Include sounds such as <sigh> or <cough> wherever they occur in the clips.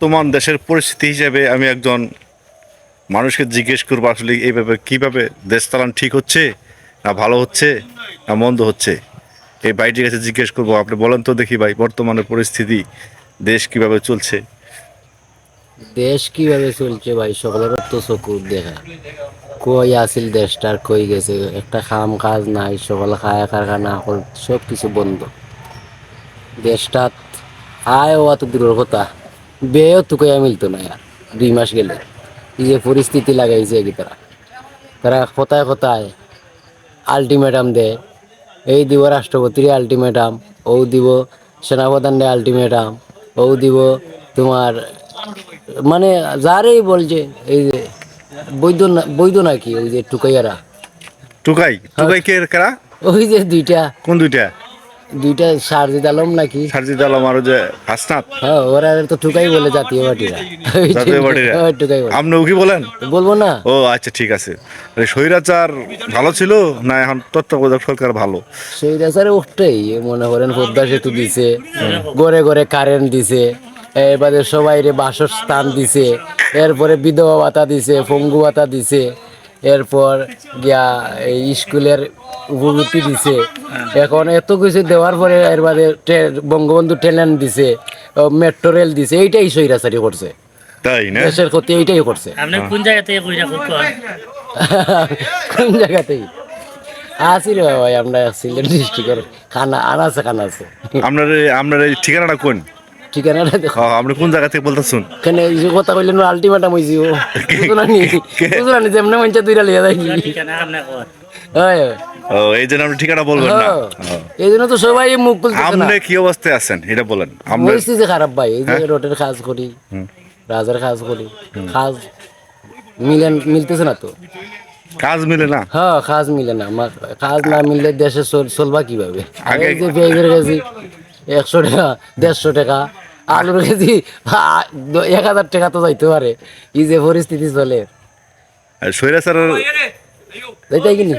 বর্তমান দেশের পরিস্থিতি হিসেবে আমি একজন মানুষকে জিজ্ঞেস করব, আসলে এইভাবে কীভাবে দেশ চালান ঠিক হচ্ছে না ভালো হচ্ছে না মন্দ হচ্ছে? এই ভাইটির কাছে জিজ্ঞেস করব, আপনি বলেন তো দেখি ভাই, বর্তমানের পরিস্থিতি, দেশ কীভাবে চলছে? দেশ কীভাবে চলছে ভাই, সকলের তো চকুর দেখা। কই আছিল দেশটার, কই গেছে? একটা কাম কাজ নাই, সকল খায় কারখানা সব কিছু বন্ধ। দেশটা আয় হওয়া তো দূরের কথা। বেও তো কইয়া মিলতো না আর দুই মাস গেলে। এই যে পরিস্থিতি লাগাইছে কি তারা। তারা কোথায় কোথায় আলটিমেটাম দেয়। এই দিব রাষ্ট্রপতির আলটিমেটাম ও দিব সেনাপ্রধানের আলটিমেটাম ও দিব তোমার মানে যারেই বলছে এই যে বৈধ না বৈধ নাকি ওই যে টুকাইয়ারা? টুকাই? টুকাই কে কারা? ওই যে দুইটা। কোন দুইটা? দুইটা সারজিদ আলম নাকি? সারজিদ আলম আর যে হাসনাত? হ্যাঁ ওরা তো টুকাই বলে জাতীয় পার্টিরা। জাতীয় পার্টিরা? টুকাই বলে। আপনিও কি বলেন? বলব না। ও আচ্ছা ঠিক আছে। স্বৈরাচার ভালো ছিল না এখন তত্ত্বাবধায়ক সরকার ভালো? রাস্তারে উঠতেই মনে করেন পদ্মা সেতু দিছে ঘরে ঘরে কারেন্ট দিছে এবারে সবাই রে বাসস্থান দিছে এরপরে বিধবা ভাতা দিছে পঙ্গু ভাতা দিছে এরপর গিয়া এই স্কুলের উপবৃত্তি দিছে। এখন এত কিছু দেওয়ার পরে এরবারে ট্রে- বঙ্গবন্ধু ট্রেন দিছে মেট্রো রেল দিছে এইটাই সৈরাচারি করছে। তাই না? দেশের ক্ষতি এইটাই করছে। আপনি কোন জায়গা থেকে কইরা <laughs> কোন কোন জায়গাতেই আসি রে ভাই আমরা সিলেট ডিস্ট্রিক্টের খানা আনাছে খানা আছে আপনার আপনার এই ঠিকানাটা কোন? ঠিকানাটা দেখো। আপনি কোন জায়গা থেকে বলতেছেন? কেন এই যে কথা কইলেন আলটিমেটাম হইছি ও। বুঝলো নি বুঝলো মঞ্চে দুইটা লিয়া যাই। ঠিকানা আপনি কোন হয় ও এই জন্য আপনি ঠিকানা বলবেন না। এই জন্য তো সবাই মুখ খুলতেছে না। আপনি কি অবস্থায় আছেন? এটা বলেন। আপনার পরিস্থিতি খারাপ ভাই এই যে? রোডের কাজ করি রাজার কাজ করি কাজ মিলেন মিলতেছে না তো। কাজ মিলে না? হ্যাঁ কাজ মিলে না। আমার কাজ না মিললে দেশে চলবা কীভাবে? আগে- আগে যে পেঁয়াজের কেজি একশো টাকা দেড়শো টাকা আলুর কেজি এক হাজার টাকা তো যাইতে পারে। এই যে পরিস্থিতি চলে। যাইতাই কিনি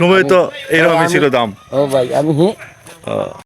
সময় তো এরকমই ছিল দাম। ও ভাই আমি হ্যাঁ।